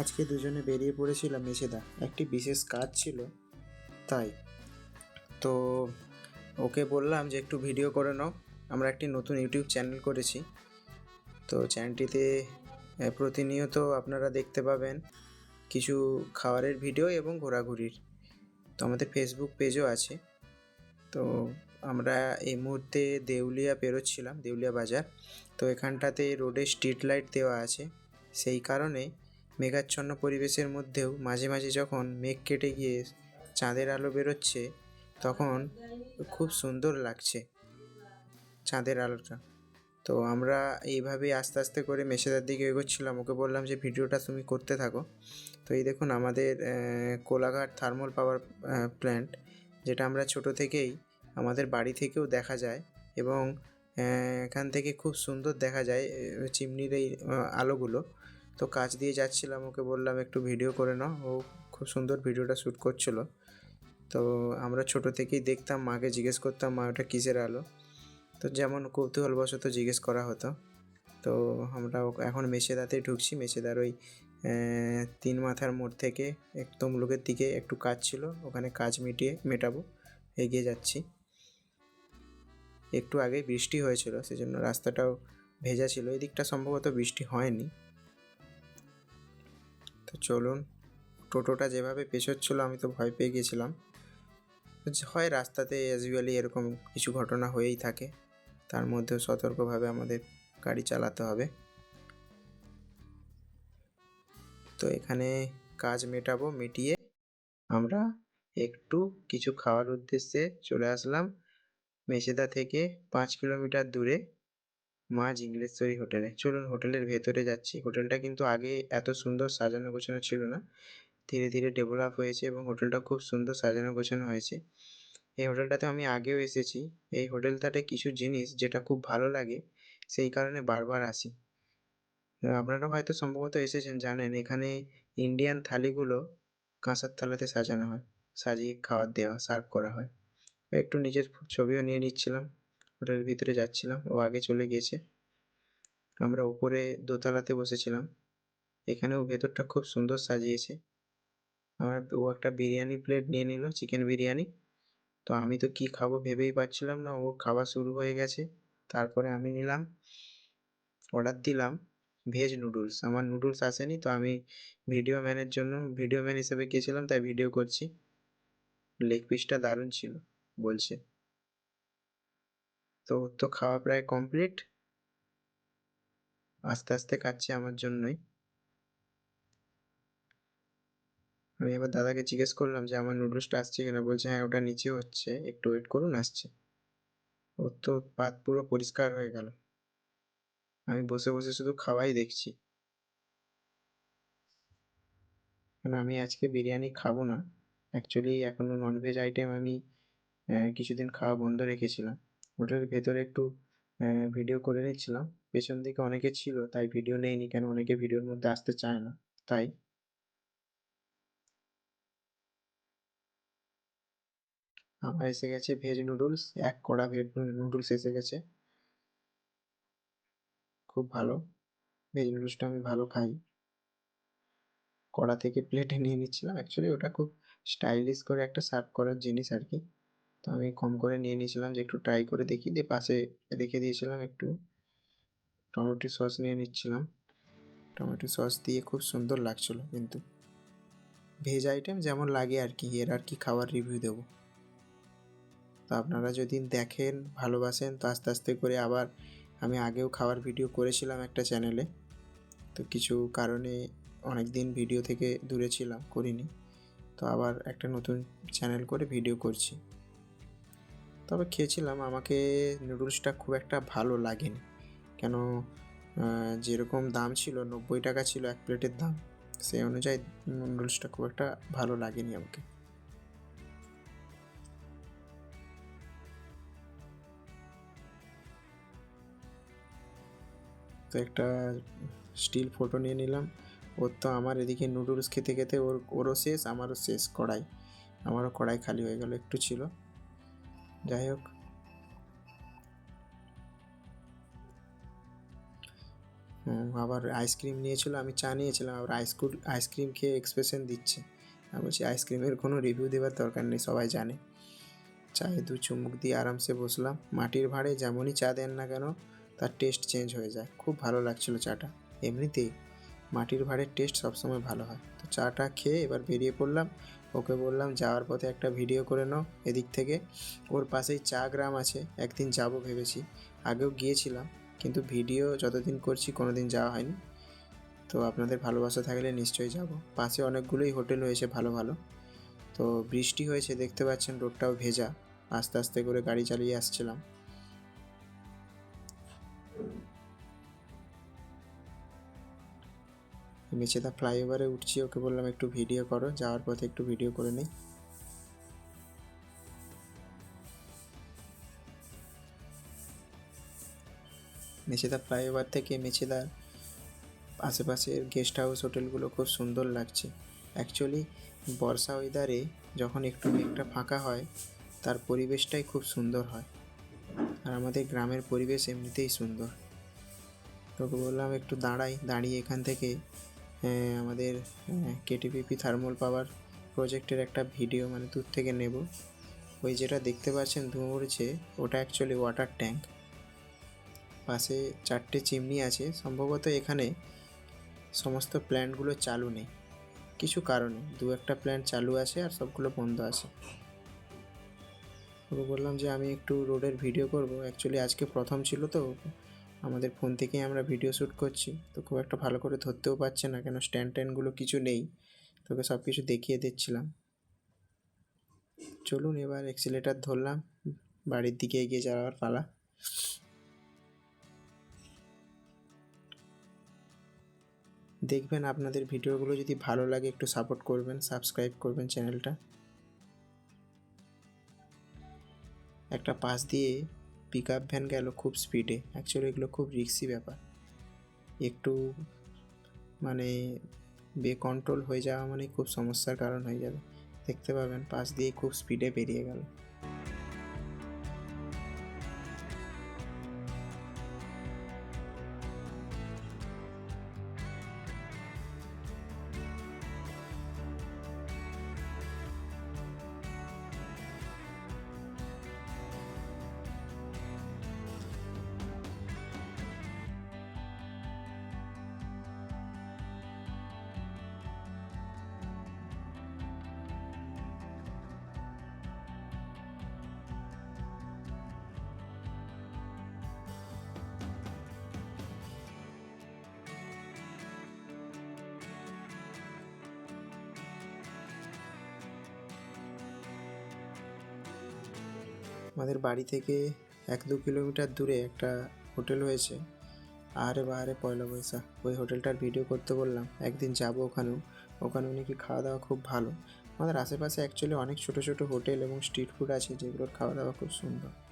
আজকে দুজনে বেরিয়ে পড়েছিলাম মেছেদা একটি বিশেষ কাজ ছিল, তাই। তো ওকে বললাম যে একটু ভিডিও করে নাও। আমরা একটি নতুন ইউটিউব চ্যানেল করেছি। তো চ্যানেলটিতে প্রতিনিয়ত আপনারা দেখতে পাবেন কিছু খাবারের ভিডিও এবং ঘোরাঘুরির। তো আমাদের ফেসবুক পেজও আছে। তো আমরা এই মুহূর্তে দেউলিয়া পেরোচ্ছিলাম, দেউলিয়া বাজার। তো এখানটাতে রোডে স্ট্রিট লাইট দেওয়া আছে। সেই কারণে মেঘাচ্ছন্ন পরিবেশের মধ্যেও মাঝে মাঝে যখন মেঘ কেটে গিয়ে চাঁদের আলো বেরোচ্ছে, তখন খুব সুন্দর লাগছে চাঁদের আলোটা। তো আমরা এইভাবেই আস্তে আস্তে করে মেশেদার দিকে এগোচ্ছিলাম, ওকে বললাম যে, ভিডিওটা তুমি করতে থাকো। তো এই দেখুন আমাদের কোলাঘাট থার্মাল পাওয়ার প্ল্যান্ট যেটা আমরা ছোট থেকেই আমাদের বাড়ি থেকেও দেখা যায় এবং এখান থেকে খুব সুন্দর দেখা যায় চিমনির এই আলোগুলো। তো কাজ দিয়ে যাচ্ছিলাম, ওকে বললাম একটু ভিডিও করে নাও। ও খুব সুন্দর ভিডিওটা শ্যুট করছিল। তো আমরা ছোট থেকেই দেখতাম, মাকে জিজ্ঞেস করতাম, মা, ওটা কিসের আলো? তো যেমন কৌতূহলবশত জিজ্ঞেস করা হতো। তো আমরা এখন মেছেদাতে ঢুকছি। মেছেদার ওই তিন মাথার মোড় থেকে এক তমলুকের দিকে একটু কাজ ছিল। ওখানে কাজ মিটিয়ে মেটাবো, এগিয়ে যাচ্ছি। একটু আগে বৃষ্টি হয়েছিল, সেজন্য রাস্তাটাও ভেজা ছিল। এই দিকটা সম্ভবত বৃষ্টি হয়নি। তো চলুন, টোটোটা যেভাবে পেছোচ্ছিল আমি তো ভয় পেয়ে গেছিলাম। হয় রাস্তাতে ইউজুয়ালি এরকম কিছু ঘটনা হয়েই থাকে, তার মধ্যেও সতর্কভাবে আমাদের গাড়ি চালাতে হবে। তো এখানে কাজ মেটাবো, মিটিয়ে আমরা একটু কিছু খাওয়ার উদ্দেশ্যে চলে আসলাম। মেছেদা থেকে পাঁচ কিলোমিটার দূরে মা জিংলেশ্বরী হোটেলে। চলুন হোটেলের ভেতরে যাচ্ছি। হোটেলটা কিন্তু আগে এত সুন্দর সাজানো গোছানো ছিল না। ধীরে ধীরে ডেভেলপ হয়েছে এবং হোটেলটা খুব সুন্দর সাজানো গোছানো হয়েছে। এই হোটেলটাতে আমি আগেও এসেছি। এই হোটেলটাতে কিছু জিনিস যেটা খুব ভালো লাগে, সেই কারণে বারবার আসি। আপনারা হয়তো সম্ভবত এসেছেন, জানেন, এখানে ইন্ডিয়ান থালিগুলো কাঁসার থালাতে সাজানো হয়। সাজিয়ে খাবার দেওয়া, সার্ভ করা হয়। একটু নিজের ছবিও নিয়ে নিচ্ছিলাম। হোটেলের ভিতরে যাচ্ছিলাম, ও আগে চলে গিয়েছে। আমরা উপরে দোতলাতে বসেছিলাম। এখানেও ভেতরটা খুব সুন্দর সাজিয়েছে। আমার ও একটা বিরিয়ানি প্লেট নিয়ে নিল, চিকেন বিরিয়ানি। তো আমি তো কি খাব ভেবেই পাচ্ছিলাম না ও খাওয়া শুরু হয়ে গেছে। তারপরে আমি নিলাম অর্ডার দিলাম ভেজ নুডলস আমার নুডলস আসেনি, তো আমি ভিডিও ম্যানের জন্য ভিডিও ম্যান হিসেবে গিয়েছিলাম, তাই ভিডিও করছি। লেগ পিসটা দারুণ ছিল, বলছে। তো ওর তো খাওয়া প্রায় কমপ্লিট আস্তে আস্তে কাটছে আমার জন্যই। আমি এবার দাদাকে জিজ্ঞেস করলাম যে আমার নুডলসটা আসছে কিনা? বলছে হ্যাঁ ওটা নিচে হচ্ছে। একটু ওয়েট করুন, আসছে। ওর তো পাত পুরো পরিষ্কার হয়ে গেল। আমি বসে বসে শুধু খাওয়াই দেখছি। কারণ আমি আজকে বিরিয়ানি খাব না। অ্যাকচুয়ালি এখনও ননভেজ আইটেম আমি কিছুদিন খাওয়া বন্ধ রেখেছিলাম। ওটার ভেতরে একটু ভিডিও করে নিচ্ছিলাম। পেছন দিকে অনেকে ছিল, তাই ভিডিও নেইনি কেন অনেকে ভিডিওর মধ্যে আসতে চায় না, তাই। আমার এসে গেছে ভেজ নুডলস এক কড়া ভেজ নুডলস এসে গেছে। খুব ভালো ভেজ নুডলসটা আমি ভালো খাই। কড়া থেকে প্লেটে নিয়ে নিচ্ছিলাম। অ্যাকচুয়ালি ওটা খুব স্টাইলিশ করে একটা সার্ভ করার জিনিস আর কি। তো আমি কম করে নিয়ে নিয়েছিলাম যে একটু ট্রাই করে দেখি, দিয়ে পাশে রেখে দিয়েছিলাম একটু টমেটো সস নিয়ে নিচ্ছিলাম। টমেটো সস দিয়ে খুব সুন্দর লাগছিল কিন্তু। ভেজ আইটেম যেমন লাগে আর কি, এর আর কি খাবার রিভিউ দেবো। তো আপনারা যদি দেখেন, ভালোবাসেন, তো আস্তে আস্তে করে আবার আমি আগেও খাওয়ার ভিডিও করেছিলাম একটা চ্যানেলে তো কিছু কারণে অনেক দিন ভিডিও থেকে দূরে ছিলাম, করিনি। তো আবার একটা নতুন চ্যানেল করে ভিডিও করছি। তবে খেয়েছিলাম। আমাকে নুডলসটা খুব একটা ভালো লাগেনি। কেন যেরকম দাম ছিল, নব্বই টাকা ছিল এক প্লেটের দাম, সেই অনুযায়ী নুডলসটা খুব একটা ভালো লাগেনি আমাকে। তো একটা স্টিল ফটো নিয়ে নিলাম। ওর তো আমার এদিকে নুডলস খেতে খেতে ওর, ওরও শেষ, আমারও শেষ কড়াই। আমারও কড়াই খালি হয়ে গেল, একটু ছিল। যাই হোক। আবার আইসক্রিম নিয়েছিল, আমি চা নিয়েছিলাম, আবার আইসক্রিম আইসক্রিম খেয়ে এক্সপ্রেশন দিচ্ছে। আমি বলছি আইসক্রিমের কোনো রিভিউ দেওয়ার দরকার নেই, সবাই জানে। চায়ে দু চুমুক দিয়ে আরামসে বসলাম। মাটির ভাঁড়ে যেমনই চা দেন না কেন, তার টেস্ট চেঞ্জ হয়ে যায়। খুব ভালো লাগছিল চাটা। এমনিতেই মাটির ভাঁড়ের টেস্ট সবসময় ভালো হয়। তো চাটা খেয়ে এবার বেরিয়ে পড়লাম। ওকে বললাম, যাওয়ার পথে একটা ভিডিও করে নাও এদিক থেকে। ওর পাশেই চা গ্রাম আছে, একদিন যাব ভেবেছি। আগেও গিয়েছিলাম, কিন্তু ভিডিও যতদিন করছি কোনো দিন যাওয়া হয়নি। তো আপনাদের ভালোবাসা থাকলে নিশ্চয়ই যাব। পাশে অনেকগুলোই হোটেল হয়েছে ভালো ভালো। তো বৃষ্টি হয়েছে, দেখতে পাচ্ছেন রোডটাও ভেজা। আস্তে আস্তে করে গাড়ি চালিয়ে আসছিলাম। মেছেদা ফ্লাইওভারে উঠছি, ওকে বললাম একটু ভিডিও করো, যাওয়ার পথে একটু ভিডিও করে নিই। মেছেদা ফ্লাইওভার থেকে মেছেদার আশেপাশের গেস্ট হাউস হোটেলগুলো খুব সুন্দর লাগছে। অ্যাকচুয়ালি বর্ষা ওয়েদারে যখন একটু মেঘটা ফাঁকা হয়, তার পরিবেশটাই খুব সুন্দর হয়। আর আমাদের গ্রামের পরিবেশ এমনিতেই সুন্দর। তোকে বললাম একটু দাঁড়াই, দাঁড়িয়ে এখান থেকে আমাদের কেটিপিপি থার্মাল পাওয়ার প্রজেক্টের একটা ভিডিও মানে দূর থেকে নেব। ওই যেটা দেখতে পাচ্ছেন ধুঁয়ো উড়ছে ওটা অ্যাকচুয়ালি ওয়াটার ট্যাঙ্ক পাশে চারটে চিমনি আছে। সম্ভবত এখানে সমস্ত প্ল্যান্টগুলো চালু নেই। কিছু কারণে দু একটা প্ল্যান্ট চালু আছে আর সবগুলো বন্ধ আছে। বললাম যে আমি একটু রোডের ভিডিও করব। অ্যাকচুয়ালি আজকে প্রথম ছিল তো। আমাদের ফোন থেকেই আমরা ভিডিও শ্যুট করছি। তো খুব একটা ভালো করে ধরতেও পারছে না, কেন স্ট্যান্ড ট্যান্ডগুলো কিছু নেই। তোকে সব কিছু দেখিয়ে দিচ্ছিলাম। চলুন এবার এক্সিলেটার ধরলাম, বাড়ির দিকে এগিয়ে যাওয়ার পালা। দেখবেন আপনাদের ভিডিওগুলো যদি ভালো লাগে একটু সাপোর্ট করবেন সাবস্ক্রাইব করবেন চ্যানেলটা একটা পাশ দিয়ে পিক আপ ভ্যান গেল খুব স্পিডে অ্যাকচুয়ালি এগুলো খুব রিক্সি ব্যাপার। একটু মানে বেকন্ট্রোল হয়ে যাওয়া মানে খুব সমস্যার কারণ হয়ে যাবে। দেখতে পাবেন, পাশ দিয়ে খুব স্পিডে বেরিয়ে গেল। আমাদের বাড়ি থেকে এক দু কিলোমিটার দূরে একটা হোটেল হয়েছে। আরে বাহারে পয়লা বৈশাখ, ওই হোটেলটার ভিডিও করতে বললাম, একদিন যাব ওখানেও। ওখানেও নাকি খাওয়া দাওয়া খুব ভালো? আমাদের আশেপাশে অ্যাকচুয়ালি অনেক ছোটো ছোটো হোটেল এবং স্ট্রিট ফুড আছে যেগুলোর খাওয়া দাওয়া খুব সুন্দর।